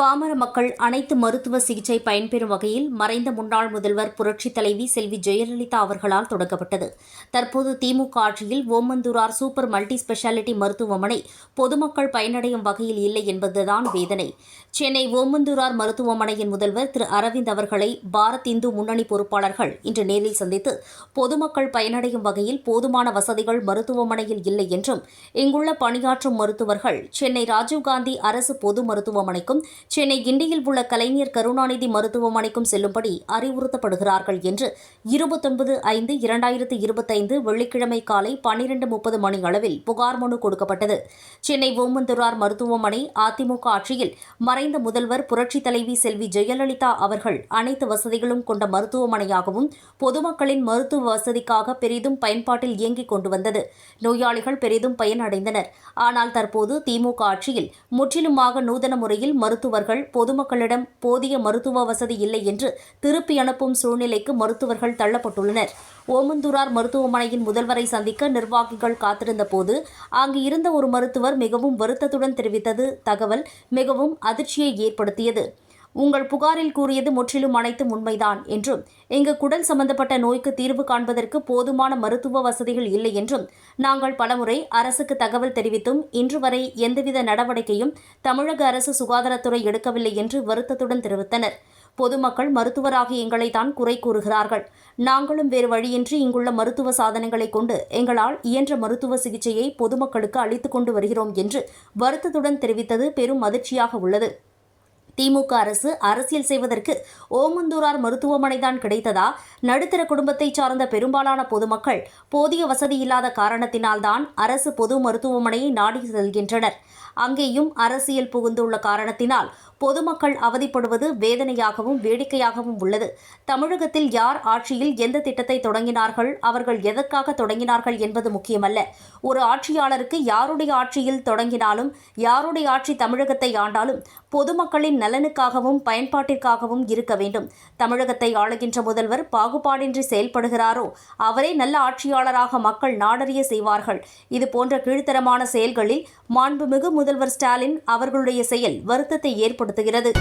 பாமர மக்கள் அனைத்து மருத்துவ சிகிச்சை பயன்பெறும் வகையில் மறைந்த முன்னாள் முதல்வர் புரட்சித் தலைவி செல்வி ஜெயலலிதா அவர்களால் தொடங்கப்பட்டது தற்போது திமுக ஆட்சியில் ஓமந்தூரார் சூப்பர் மல்டி ஸ்பெஷாலிட்டி மருத்துவமனை பொதுமக்கள் பயனடையும் வகையில் இல்லை என்பதுதான் வேதனை. சென்னை ஓமந்தூரார் மருத்துவமனையின் முதல்வர் திரு அரவிந்த் அவர்களை பாரத் இந்து முன்னணி பொறுப்பாளர்கள் இன்று நேரில் சந்தித்து பொதுமக்கள் பயனடையும் வகையில் போதுமான வசதிகள் மருத்துவமனையில் இல்லை என்றும் இங்குள்ள பணியாற்றும் மருத்துவர்கள் சென்னை ராஜீவ்காந்தி அரசு பொது மருத்துவமனைக்கும் சென்னை கிண்டியில் உள்ள கலைஞர் கருணாநிதி மருத்துவமனைக்கும் செல்லும்படி அறிவுறுத்தப்படுகிறார்கள் என்று இருபத்தொன்பது ஐந்து இரண்டாயிரத்து இருபத்தைந்து வெள்ளிக்கிழமை காலை பன்னிரண்டு முப்பது மணி அளவில் புகார் மனு கொடுக்கப்பட்டது. சென்னை ஓமந்தூரார் மருத்துவமனை அதிமுக ஆட்சியில் மறைந்த முதல்வர் புரட்சித் தலைவி செல்வி ஜெயலலிதா அவர்கள் அனைத்து வசதிகளும் கொண்ட மருத்துவமனையாகவும் பொதுமக்களின் மருத்துவ வசதிக்காக பெரிதும் பயன்பாட்டில் இயங்கிக் கொண்டு வந்தது. நோயாளிகள் பெரிதும் பயனடைந்தனர். ஆனால் தற்போது திமுக ஆட்சியில் முற்றிலுமாக நூதன முறையில் மருத்துவர்கள் பொதுமக்களிடம் போதிய மருத்துவ வசதி இல்லை என்று திருப்பி அனுப்பும் சூழ்நிலைக்கு மருத்துவர்கள் தள்ளப்பட்டுள்ளனர். ஓமந்தூரார் மருத்துவமனையின் முதல்வரை சந்திக்க நிர்வாகிகள் காத்திருந்த போது அங்கு இருந்த ஒரு மருத்துவர் மிகவும் வருத்தத்துடன் தெரிவித்தது தகவல் மிகவும் அதிர்ச்சியை ஏற்படுத்தியது. உங்கள் புகாரில் கூறியது முற்றிலும் அனைத்தும் உண்மைதான் என்றும் இங்கு குடல் சம்பந்தப்பட்ட நோய்க்கு தீர்வு காண்பதற்கு போதுமான மருத்துவ வசதிகள் இல்லை என்றும் நாங்கள் பலமுறை அரசுக்கு தகவல் தெரிவித்தும் இன்று வரை எந்தவித நடவடிக்கையும் தமிழக அரசு சுகாதாரத்துறை எடுக்கவில்லை என்று வருத்தத்துடன் தெரிவித்தனர். பொதுமக்கள் மருத்துவராகி எங்களை தான் குறை கூறுகிறார்கள். நாங்களும் வேறு வழியின்றி இங்குள்ள மருத்துவ சாதனங்களை கொண்டு எங்களால் இயன்ற மருத்துவ சிகிச்சையை பொதுமக்களுக்கு அளித்துக் கொண்டு வருகிறோம் என்று வருத்தத்துடன் தெரிவித்தது பெரும் அதிர்ச்சியாக உள்ளது. திமுக அரசு அரசியல் செய்வதற்கு ஓமந்தூரார் மருத்துவமனைதான் கிடைத்ததா? நடுத்தர குடும்பத்தை சார்ந்த பெரும்பாலான பொதுமக்கள் போதிய வசதி இல்லாத காரணத்தினால்தான் அரசு பொது மருத்துவமனையை நாடி செல்கின்றனர். அங்கேயும் அரசியல் புகுந்துள்ள காரணத்தினால் பொதுமக்கள் அவதிப்படுவது வேதனையாகவும் வேடிக்கையாகவும் உள்ளது. தமிழகத்தில் யார் ஆட்சியில் எந்த திட்டத்தை தொடங்கினார்கள் அவர்கள் எதற்காக தொடங்கினார்கள் என்பது முக்கியமல்ல. ஒரு ஆட்சியாளருக்கு யாருடைய ஆட்சியில் தொடங்கினாலும் யாருடைய ஆட்சி தமிழகத்தை ஆண்டாலும் பொதுமக்களின் நலனுக்காகவும் பயன்பாட்டிற்காகவும் இருக்க வேண்டும். தமிழகத்தை ஆளுகின்ற முதல்வர் பாகுபாடின்றி செயல்படுகிறாரோ அவரே நல்ல ஆட்சியாளராக மக்கள் நாடறிய செய்வார்கள். இது போன்ற கீழ்த்தரமான செயல்களில் மாண்புமிகு முதல்வர் ஸ்டாலின் அவர்களுடைய செயல் வருத்தத்தை ஏற்படுத்துகிறது.